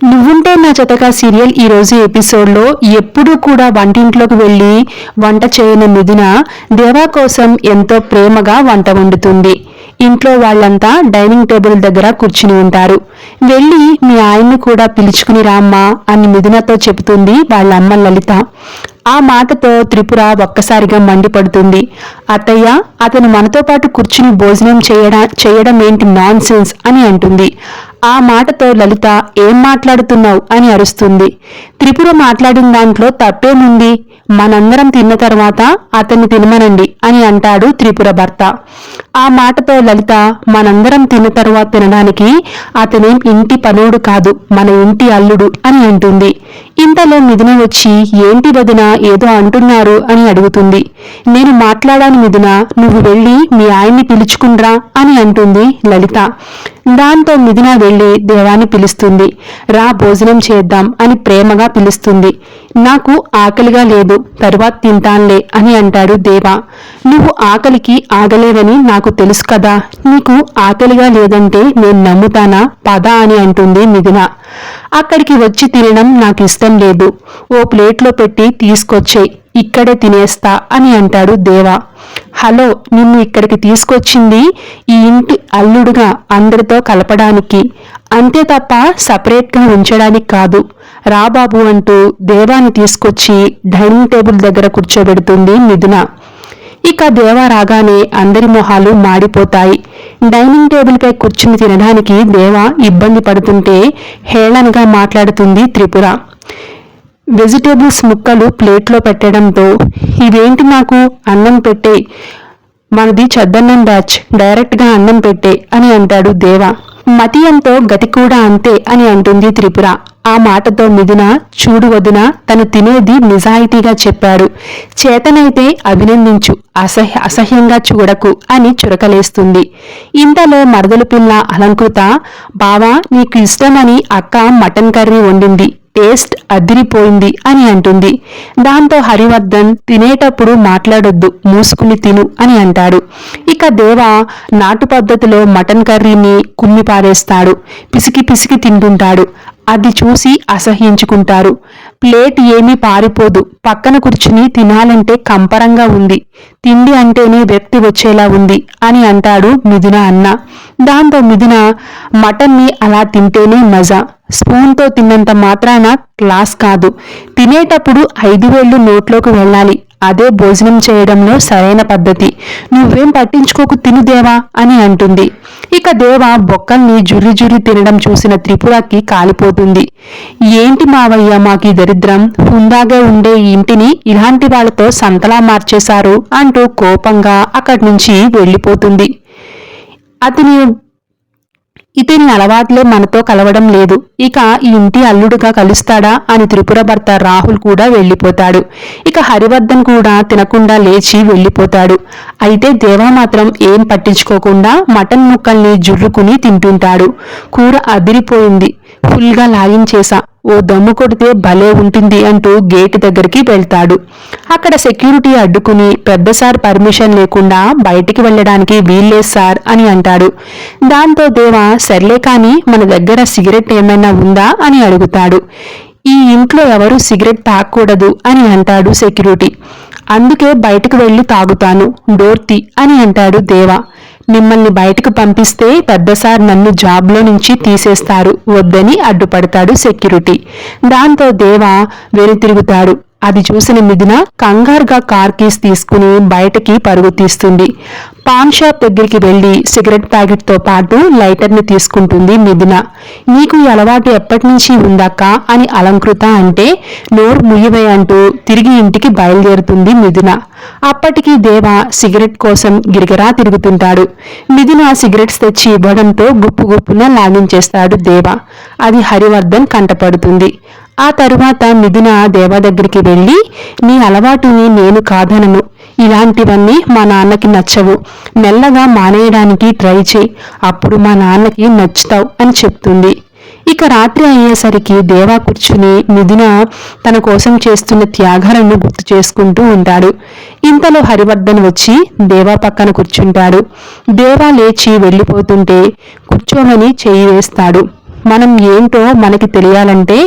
నువ్వుంటే నా జతగా సీరియల్ ఈ రోజు ఎపిసోడ్లో ఎప్పుడూ కూడా వంటింట్లోకి వెళ్ళి వంట చేయని మిథున దేవా కోసం ఎంతో ప్రేమగా వంట వండుతుంది. ఇంట్లో వాళ్ళంతా డైనింగ్ టేబుల్ దగ్గర కూర్చుని ఉంటారు. వెళ్ళి మీ ఆయన్ని కూడా పిలుచుకుని రామ్మా అని మిథునతో చెబుతుంది వాళ్ళ అమ్మ లలిత. ఆ మాటతో త్రిపుర ఒక్కసారిగా మండిపడుతుంది. అత్తయ్య అతను మనతో పాటు కూర్చుని భోజనం చేయడం చేయడం ఏంటి నాన్సెన్స్ అని అంటుంది. ఆ మాటతో లలిత ఏం మాట్లాడుతున్నావు అని అరుస్తుంది. త్రిపుర మాట్లాడిన దాంట్లో తప్పేముంది? మనందరం తిన్న తర్వాత అతన్ని తినమనండి అని అంటాడు త్రిపుర భర్త. ఆ మాటతో లలిత మనందరం తిన్న తర్వాత తినడానికి అతనేం ఇంటి పనోడు కాదు మన ఇంటి అల్లుడు అని అంటుంది. ఇంతలో మిథున వచ్చి ఏంటి వదిన ఏదో అంటున్నారు అని అడుగుతుంది. నేను మాట్లాడాను మిథున నువ్వు వెళ్ళి మీ ఆయన్ని పిలుచుకుండ్రా అని అంటుంది లలిత. దాంతో మిథున వెళ్ళి దేవాన్ని పిలుస్తుంది. రా భోజనం చేద్దాం అని ప్రేమగా పిలుస్తుంది. నాకు ఆకలిగా లేదు తరువాత తింటాన్లే అని అంటాడు దేవా. నువ్వు ఆకలికి ఆగలేవని నాకు తెలుసు కదా నీకు ఆకలిగా లేదంటే నేను నమ్ముతానా? పద అని అంటుంది మిథున. అక్కడికి వచ్చి తినడం నాకు ఇష్టం లేదు. ఓ ప్లేట్లో పెట్టి తీసుకొచ్చేయి ఇక్కడే తినేస్తా అని అంటాడు దేవా. హలో నిన్ను ఇక్కడికి తీసుకొచ్చింది ఈ ఇంటి అల్లుడుగా అందరితో కలపడానికి. అంతే తప్ప సపరేట్గా ఉంచడానికి కాదు. రాబాబు అంటూ దేవాన్ని తీసుకొచ్చి డైనింగ్ టేబుల్ దగ్గర కూర్చోబెడుతుంది మిథున. ఇక దేవా రాగానే అందరి మొహాలు మాడిపోతాయి. డైనింగ్ టేబుల్పై కూర్చుని తినడానికి దేవా ఇబ్బంది పడుతుంటే హేళనగా మాట్లాడుతుంది త్రిపుర. వెజిటేబుల్స్ ముక్కలు ప్లేట్లో పెట్టడంతో ఇవేంటి నాకు అన్నం పెట్టే? మనది చద్దన్నం బ్యాచ్ డైరెక్ట్గా అన్నం పెట్టే అని అంటాడు దేవ. మతియంతో గతి కూడా అంతే అని అంటుంది త్రిపుర. ఆ మాటతో మిథున చూడు వదిన తను తినేది నిజాయితీగా చెప్పాడు. చేతనైతే అభినందించు అసహ్య అసహ్యంగా చూడకు అని చురకలేస్తుంది. ఇంతలో మరదలు పిల్ల అలంకృత బావా నీకు ఇష్టమని అక్క మటన్ కర్రీ వండింది టేస్ట్ అదిరిపోయింది అని అంటుంది. దాంతో హరివర్ధన్ తినేటప్పుడు మాట్లాడొద్దు మూసుకుని తిను అని అంటాడు. ఇక దేవ నాటు పద్ధతిలో మటన్ కర్రీని కుమ్మి పారేస్తాడు పిసికి పిసికి తింటుంటాడు. అది చూసి అసహ్యించుకుంటారు. ప్లేట్ ఏమీ పారిపోదు. పక్కన కూర్చుని తినాలంటే కంపరంగా ఉంది. తిండి అంటేనే వ్యక్తి వచ్చేలా ఉంది అని అంటాడు మిథున అన్న. దాంతో మిథున మటన్ని అలా తింటేనే మజా. స్పూన్తో తిన్నంత మాత్రాన క్లాస్ కాదు. తినేటప్పుడు ఐదు వేళ్ళు నోట్లోకి వెళ్ళాలి. అదే భోజనం చేయడంలో సరైన పద్ధతి. నువ్వేం పట్టించుకోకు తినుదేవా అని అంటుంది. ఇక దేవ బొక్కల్ని జుర్రి జుర్రి తినడం చూసిన త్రిపురకి కాలిపోతుంది. ఏంటి మావయ్య మాకి దరిద్రం? హుందాగా ఉండే ఇంటిని ఇలాంటి వాళ్ళతో సంతలా మార్చేశారు అంటూ కోపంగా అక్కడి నుంచి వెళ్ళిపోతుంది. అతని ఇతని అలవాట్లే మనతో కలవడం లేదు. ఇక ఈ ఇంటి అల్లుడుగా కలుస్తాడా అని త్రిపుర భర్త రాహుల్ కూడా వెళ్ళిపోతాడు. ఇక హరివర్ధన్ కూడా తినకుండా లేచి వెళ్ళిపోతాడు. అయితే దేవా మాత్రం ఏం పట్టించుకోకుండా మటన్ ముక్కల్ని జుర్రుకుని తింటుంటాడు. కూర అదిరిపోయింది. ఫుల్గా లాగించేశా. ఓ దమ్ము కొడితే భలే ఉంటుంది అంటూ గేటు దగ్గరికి వెళ్తాడు. అక్కడ సెక్యూరిటీ అడ్డుకుని పెద్ద సార్ పర్మిషన్ లేకుండా బయటికి వెళ్ళడానికి వీల్లేదు సార్ అని అంటాడు. దాంతో దేవ సర్లే కానీ మన దగ్గర సిగరెట్ ఏమైనా ఉందా అని అడుగుతాడు. ఈ ఇంట్లో ఎవరు సిగరెట్ తాగకూడదు అని అంటాడు సెక్యూరిటీ. అందుకే బయటకు వెళ్ళి తాగుతాను డోర్తి అని అంటాడు దేవా. మిమ్మల్ని బయటకు పంపిస్తే పెద్దసార్ నన్ను జాబ్లో నుంచి తీసేస్తారు వద్దని అడ్డుపడతాడు సెక్యూరిటీ. దాంతో దేవ వెనుతిరుగుతాడు. అది చూసిన మిథున కంగారుగా కార్ కీస్ తీసుకుని బయటకి పరుగు తీస్తుంది. పాన్ షాప్ దగ్గరికి వెళ్ళి సిగరెట్ ప్యాకెట్తో పాటు లైటర్ని తీసుకుంటుంది మిథున. నీకు ఈ అలవాటు ఎప్పటి నుంచి ఉందాక అని అలంకృత అంటే నోరు ముయ్యవే అంటూ తిరిగి ఇంటికి బయలుదేరుతుంది మిథున. అప్పటికి దేవ సిగరెట్ కోసం గిరిగిరా తిరుగుతుంటాడు. మిథున సిగరెట్స్ తెచ్చి ఇవ్వడంతో గుప్పు గుప్పున లాగించేస్తాడు దేవ. అది హరివర్ధన్ కంటపడుతుంది. ఆ తరువాత మిథున దేవ దగ్గరికి వెళ్ళి నీ అలవాటుని నేను కాదనను. ఇలాంటివన్నీ మా నాన్నకి నచ్చవు. మెల్లగా మానేయడానికి ట్రై చేయి. అప్పుడు మా నాన్నకి నచ్చుతావు అని చెప్తుంది. ఇక రాత్రి అయ్యేసరికి దేవా కూర్చుని మిథున తన కోసం చేస్తున్న త్యాగాలను గుర్తు చేసుకుంటూ ఉంటాడు. ఇంతలో హరివర్ధన్ వచ్చి దేవా పక్కన కూర్చుంటాడు. దేవా లేచి వెళ్ళిపోతుంటే కూర్చోమని చేయి వేస్తాడు. మనం ఏంటో మనకి తెలియాలంటే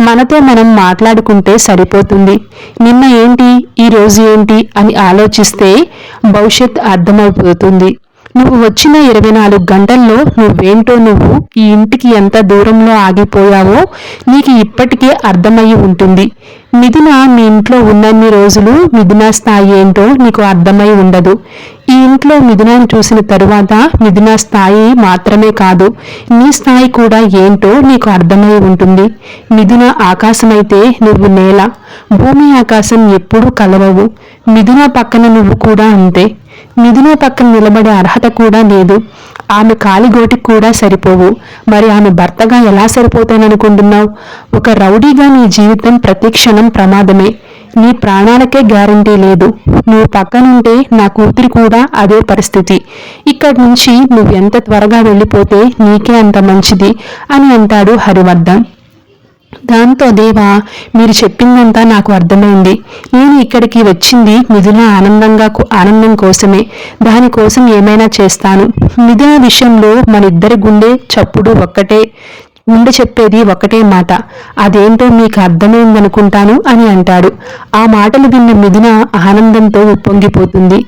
మనతో మనం మాట్లాడుకుంటే సరిపోతుంది. నిన్న ఏంటి? ఈ రోజు ఏంటి? అని ఆలోచిస్తే భవిష్యత్ అర్థమైపోతుంది. నువ్వు వచ్చిన ఇరవై నాలుగు గంటల్లో నువ్వేంటో నువ్వు ఈ ఇంటికి ఎంత దూరంలో ఆగిపోయావో నీకు ఇప్పటికే అర్థమయ్యి ఉంటుంది. మిథున మీ ఇంట్లో ఉన్నన్ని రోజులు మిథున స్థాయి ఏంటో నీకు అర్థమై ఉండదు. ఈ ఇంట్లో మిథునాన్ని చూసిన తరువాత మిథున స్థాయి మాత్రమే కాదు నీ స్థాయి కూడా ఏంటో నీకు అర్థమై ఉంటుంది. మిథున ఆకాశమైతే నువ్వు నేల భూమి ఆకాశం ఎప్పుడూ కలవవు. మిథున పక్కన నువ్వు కూడా అంతే. మిథున పక్కన నిలబడే అర్హత కూడా లేదు. ఆమె కాలిగోటికి కూడా సరిపోవు. మరి ఆమె భర్తగా ఎలా సరిపోతాననుకుంటున్నావు? ఒక రౌడీగా నీ జీవితం ప్రతిక్షణం ప్రాణం ప్రమాదమే. నీ ప్రాణాలకే గ్యారంటీ లేదు. నువ్వు పక్కనుంటే నా కూతురి కూడా అదే పరిస్థితి. ఇక్కడి నుంచి నువ్వు ఎంత త్వరగా వెళ్ళిపోతే నీకే అంత మంచిది అని అంటాడు హరివర్ధన్. దాంతో దేవా మీరు చెప్పిందంతా నాకు అర్థమైంది. నేను ఇక్కడికి వచ్చింది మిథున ఆనందంగా ఆనందం కోసమే. దానికోసం ఏమైనా చేస్తాను. మిథున విషయంలో మన ఇద్దరి గుండె చప్పుడు ఒక్కటే. ముందు చెప్పేది ఒకటే మాట. అదేంటో మీకు అర్థమైందనుకుంటాను అని అంటాడు. ఆ మాటలు విన్న మిథున ఆనందంతో ఉప్పొంగిపోతుంది.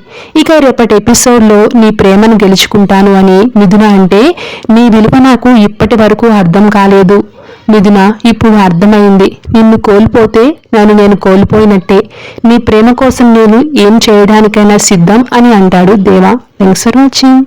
ఇక రేపటి ఎపిసోడ్లో నీ ప్రేమను గెలుచుకుంటాను అని మిథున అంటే నీ విలువ నాకు ఇప్పటి వరకు అర్థం కాలేదు మిథున ఇప్పుడు అర్థమైంది. నిన్ను కోల్పోతే నన్ను నేను కోల్పోయినట్టే. నీ ప్రేమ కోసం నేను ఏం చేయడానికైనా సిద్ధం అని అంటాడు దేవా. Thanks for watching